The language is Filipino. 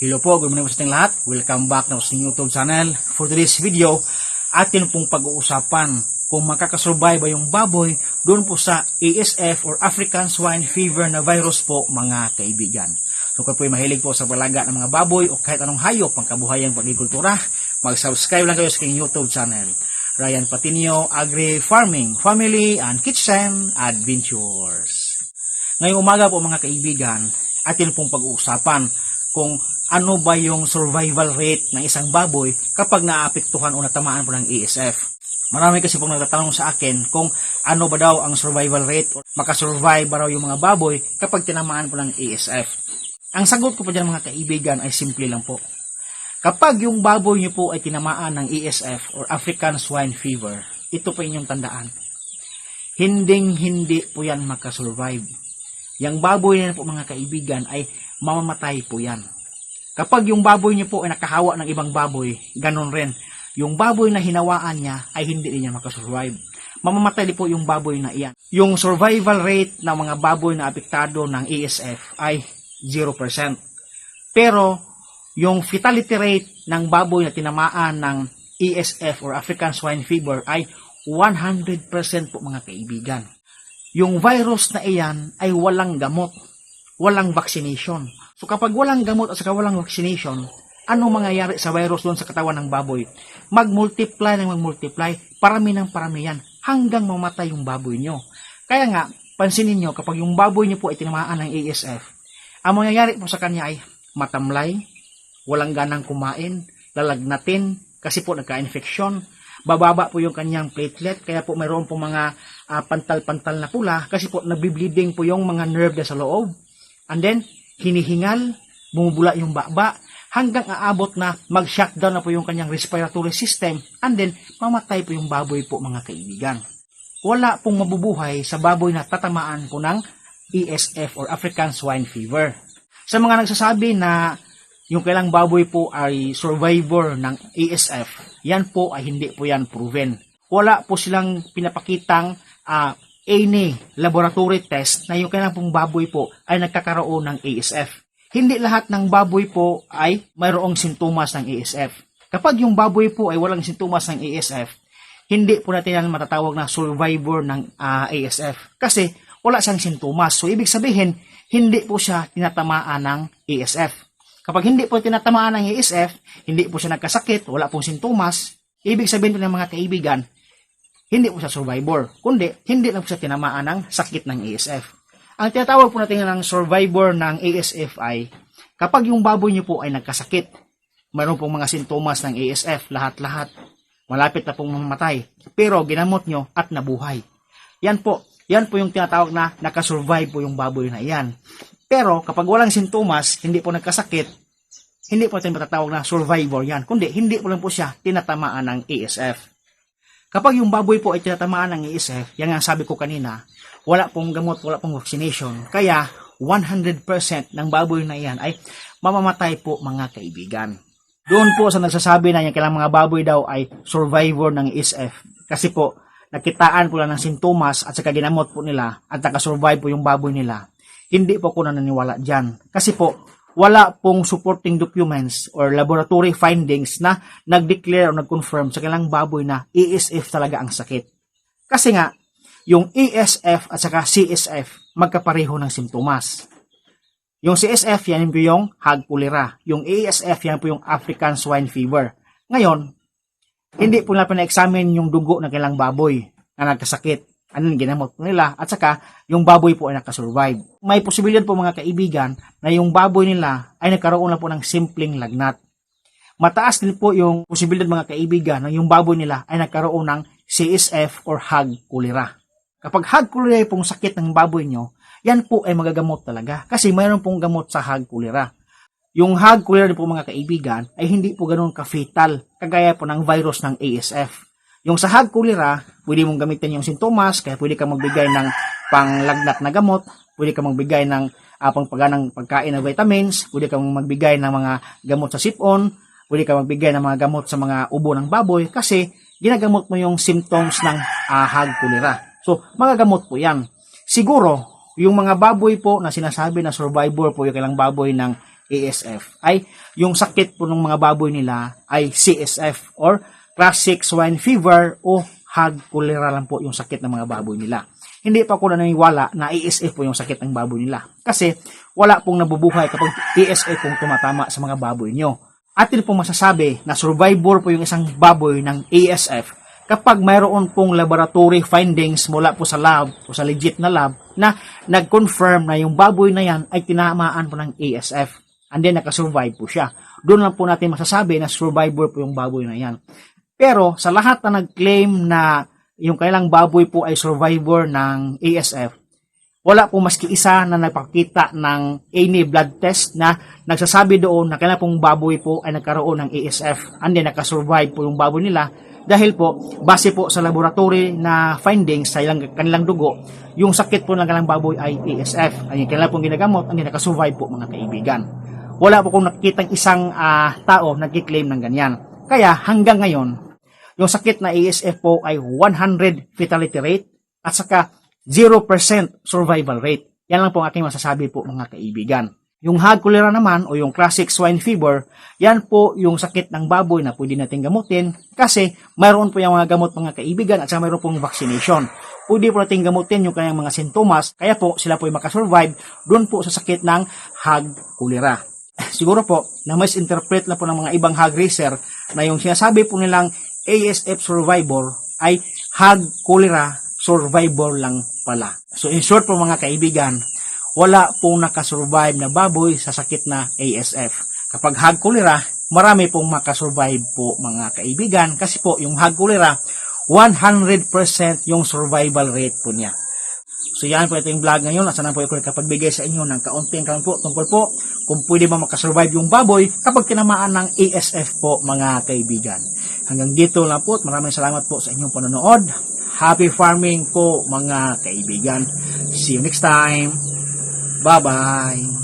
Hello po, good morning po sa ating lahat. Welcome back na sa ating YouTube channel. For today's video, atin pong pag-uusapan kung makakasurvive ba yung baboy doon po sa ASF or African Swine Fever na virus po mga kaibigan. So kung po mahilig po sa palaga ng mga baboy o kahit anong hayop pang kabuhayang pagkikultura, mag-subscribe lang kayo sa aking YouTube channel. Ryan Patinio, Agri Farming, Family and Kitchen Adventures. Ngayong umaga po mga kaibigan, atin pong pag-uusapan kung ano ba yung survival rate ng isang baboy kapag naapektuhan o natamaan po ng ASF. Marami kasi pong nagtatanong sa akin kung ano ba daw ang survival rate o makasurvive ba raw yung mga baboy kapag tinamaan po ng ASF. Ang sagot ko po dyan mga kaibigan ay simple lang po. Kapag yung baboy nyo po ay tinamaan ng ASF or African Swine Fever, ito po inyong tandaan. Hinding hindi po yan makasurvive. Yang baboy na po mga kaibigan ay mamamatay po yan. Kapag yung baboy niyo po ay nakahawa ng ibang baboy, ganun rin. Yung baboy na hinawaan niya ay hindi niya makasurvive. Mamamatay po yung baboy na iyan. Yung survival rate ng mga baboy na apektado ng ASF ay 0%. Pero yung fatality rate ng baboy na tinamaan ng ESF or African Swine Fever ay 100% po mga kaibigan. Yung virus na iyan ay walang gamot, walang vaccination. So kapag walang gamot at saka walang vaccination, ano mangyayari sa virus doon sa katawan ng baboy? Mag-multiply ng mag-multiply, parami ng parami yan, hanggang mamatay yung baboy nyo. Kaya nga, pansinin nyo, kapag yung baboy nyo po ay tinamaan ng ASF, ang mangyayari po sa kanya ay matamlay, walang ganang kumain, lalagnatin, kasi po nagka-infeksyon, bababa po yung kanyang platelet, kaya po mayroon po mga ah, pantal-pantal na pula, kasi po nabibleeding po yung mga nerve na sa loob. And then, hinihingal, bumubula yung baba, hanggang aabot na mag-shutdown na po yung kanyang respiratory system, and then, mamatay po yung baboy po mga kaibigan. Wala pong mabubuhay sa baboy na tatamaan po ng ESF or African Swine Fever. Sa mga nagsasabi na yung kailang baboy po ay survivor ng ASF, yan po ay hindi po yan proven. Wala po silang pinapakitang uh, any laboratory test na yung kailang pong baboy po ay nagkakaroon ng ASF. Hindi lahat ng baboy po ay mayroong sintomas ng ASF. Kapag yung baboy po ay walang sintomas ng ASF, hindi po natin yan matatawag na survivor ng ah, ASF. Kasi wala siyang sintomas. So, ibig sabihin, hindi po siya tinatamaan ng ASF. Kapag hindi po tinatamaan ng ASF, hindi po siya nagkasakit, wala pong sintomas, ibig sabihin po ng mga kaibigan, hindi po siya survivor, kundi hindi lang po siya tinamaan ng sakit ng ASF. Ang tinatawag po natin ng survivor ng ASF ay kapag yung baboy niyo po ay nagkasakit, mayroon pong mga sintomas ng ASF, lahat-lahat, malapit na pong mamatay, pero ginamot nyo at nabuhay. Yan po, yan po yung tinatawag na nakasurvive po yung baboy na iyan. Pero kapag walang sintomas, hindi po nagkasakit, hindi po natin matatawag na survivor yan, kundi hindi po lang po siya tinatamaan ng ASF. Kapag yung baboy po ay tinatamaan ng ASF, yan nga sabi ko kanina, wala pong gamot, wala pong vaccination. Kaya 100% ng baboy na yan ay mamamatay po mga kaibigan. Doon po sa nagsasabi na yung kailang mga baboy daw ay survivor ng ASF. Kasi po, nakitaan po lang ng sintomas at saka ginamot po nila at nakasurvive po yung baboy nila. Hindi po ko naniniwala dyan. Kasi po, wala pong supporting documents or laboratory findings na nag-declare o nag-confirm sa kailang baboy na ESF talaga ang sakit. Kasi nga, yung ESF at saka CSF magkapareho ng simptomas. Yung CSF yan po yung hog cholera. Yung ESF yan po yung African swine fever. Ngayon, hindi po nila pina-examine yung dugo ng kailang baboy na nagkasakit. Ano ginamot po nila at saka yung baboy po ay nakasurvive. May posibilidad po mga kaibigan na yung baboy nila ay nagkaroon lang po ng simpleng lagnat. Mataas din po yung posibilidad mga kaibigan na yung baboy nila ay nagkaroon ng CSF or hog cholera. Kapag hog cholera pong sakit ng baboy nyo, yan po ay magagamot talaga kasi mayroon pong gamot sa hog cholera. Yung hog cholera po mga kaibigan ay hindi po ganoon ka-fatal kagaya po ng virus ng ASF. Yung sa hog cholera, pwede mong gamitin yung sintomas, kaya pwede kang magbigay ng panglagnat na gamot, pwede kang magbigay ng uh, pangpaganang pagkain ng vitamins, pwede kang magbigay ng mga gamot sa sipon, pwede kang magbigay ng mga gamot sa mga ubo ng baboy, kasi ginagamot mo yung symptoms ng uh, cholera. So, mga gamot po yan. Siguro, yung mga baboy po na sinasabi na survivor po yung kailang baboy ng ASF ay yung sakit po ng mga baboy nila ay CSF or Classic Swine Fever o hog cholera lang po yung sakit ng mga baboy nila. Hindi pa ko naniniwala na ASF po yung sakit ng baboy nila. Kasi wala pong nabubuhay kapag ASF pong tumatama sa mga baboy nyo. Atin pong masasabi na survivor po yung isang baboy ng ASF kapag mayroon pong laboratory findings mula po sa lab o sa legit na lab na nag-confirm na yung baboy na yan ay tinamaan po ng ASF and then nakasurvive po siya. Doon lang po natin masasabi na survivor po yung baboy na yan. Pero sa lahat na nag-claim na yung kailang baboy po ay survivor ng ASF, wala po maski isa na nagpakita ng any blood test na nagsasabi doon na kailan pong baboy po ay nagkaroon ng ASF and then nakasurvive po yung baboy nila dahil po base po sa laboratory na findings sa ilang kanilang dugo yung sakit po ng kanilang baboy ay ASF ay kailan pong ginagamot and nakasurvive po mga kaibigan. Wala po kong nakikitang isang ah, tao nagkiklaim ng ganyan. Kaya hanggang ngayon yung sakit na ASF po ay 100 fatality rate at saka 0% survival rate. Yan lang po ang aking masasabi po mga kaibigan. Yung hog cholera naman o yung classic swine fever, yan po yung sakit ng baboy na pwede natin gamutin kasi mayroon po yung mga gamot mga kaibigan at saka mayroon pong vaccination. Pwede po natin gamutin yung kanyang mga sintomas kaya po sila po ay makasurvive doon po sa sakit ng hog cholera. Siguro po na misinterpret na po ng mga ibang hog racer na yung sinasabi po nilang ASF survivor ay hog cholera survivor lang pala. So in short po mga kaibigan, wala pong nakasurvive na baboy sa sakit na ASF. Kapag hog cholera, marami pong makasurvive po mga kaibigan kasi po yung hog cholera, 100% yung survival rate po niya. So yan po ating vlog ngayon sana po ako nakapagbigay sa inyo ng kaunting kalan po tungkol po kung pwede ba makasurvive yung baboy kapag tinamaan ng ASF po mga kaibigan. Hanggang dito lang po at maraming salamat po sa inyong panonood. Happy farming po mga kaibigan. See you next time. Bye-bye.